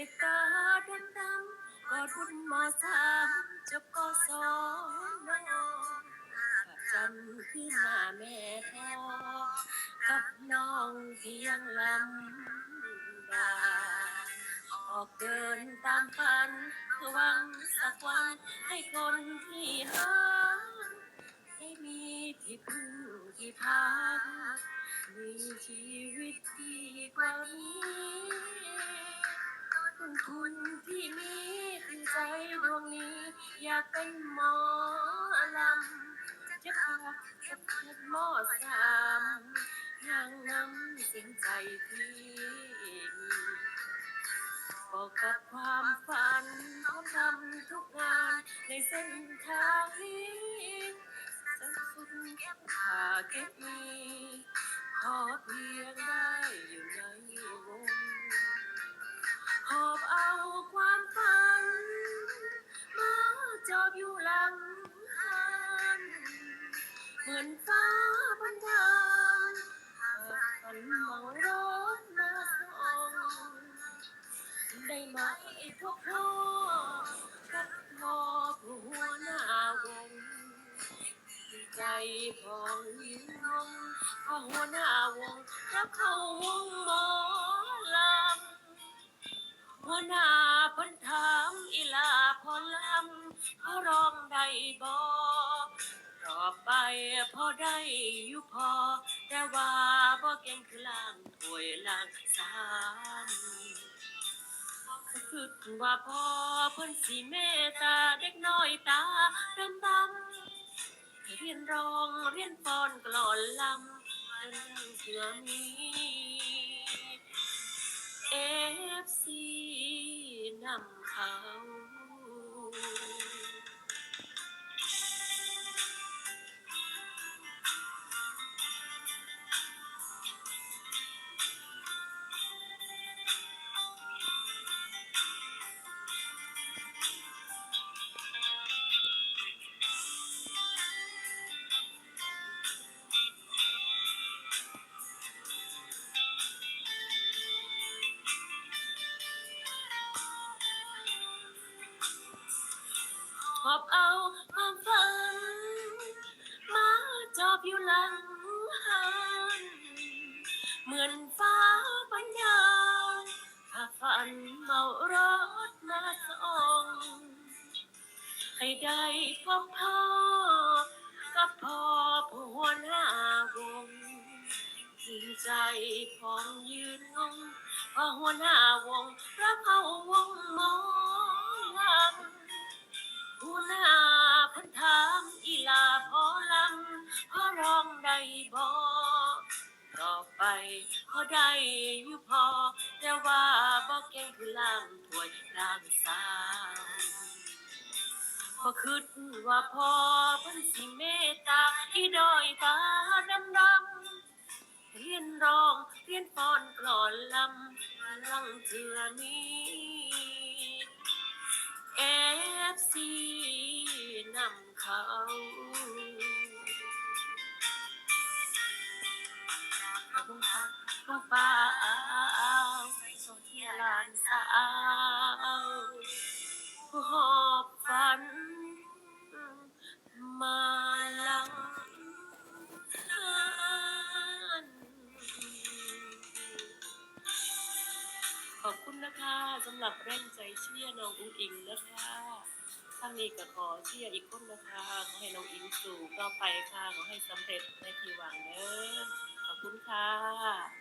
ด็ตาดำดำกอดพุ่นมอสามจบกอสอนนจำขึ้นมาแม่พอกับน้องเพียงลำบากออกเดินตามพันเพื่หวังสักวันให้คนที่หาให้มีที่พึ่งที่พักมีชีวิตดีกว่านี้ คุณคุณที่มีคือใจดวงนี้ อยากเป็นหมอลำจะพักจะพักหมอสามย่างนำสิ่งใจที่มีบอกกับความฝันเขาทำทุกงานในเส้นทางนี้จะสุดแค่ขาเก็บมี บันดาลฝันมองรถมาส่องได้ไหมพวกพ่อกับพ่อผู้หัวหน้าวงใจพองยิ้มงงพอหัวหน้าวงแล้วเข้าวงหมอลำหัวหน้าเพิ่นถามอีลาพอลำพอร้องได้บ่ต่ อไปพอได้อยู่พอ แต่ว่าบ่เก่งคือล่างถวยล่างสามคือว่าพอเพิ่นสิเมตตาเด็กน้อยตาดำดำเรียนร้องเรียนฟ้อนกลอนลำจนเชื่อมีเอฟซีนำเขา หอบเอาความฝันมาจอบอยู่หลังหันเหมือนฟ้าปัญญาพาฝันเมารถมาส่องให้ได้พบพ่อกับพ่อผู้หัวหน้าวงจิตใจของยืนงงพอหัวหน้าวงรับเข้าวงมอล อได้อยู่พอ แต่ว่าบ่เก่งคือล่างถวยล่างสาวบ่คิดว่าพอเพิ่นสิเมตตาอีดอยตาดำดำเรียนร้องเรียนฟ้อนกลอนลำลังเถื่อนี้เอฟซีนำเขา สำหรับแรงใจเชียร์น้องอุ้งอิงนะคะทางนี้ก็ขอเชียร์อีกคนนะคะ ขอให้น้องอิงสู่ก็ไปค่ะ ขอให้สำเร็จในที่หวังเด้อขอบคุณค่ะ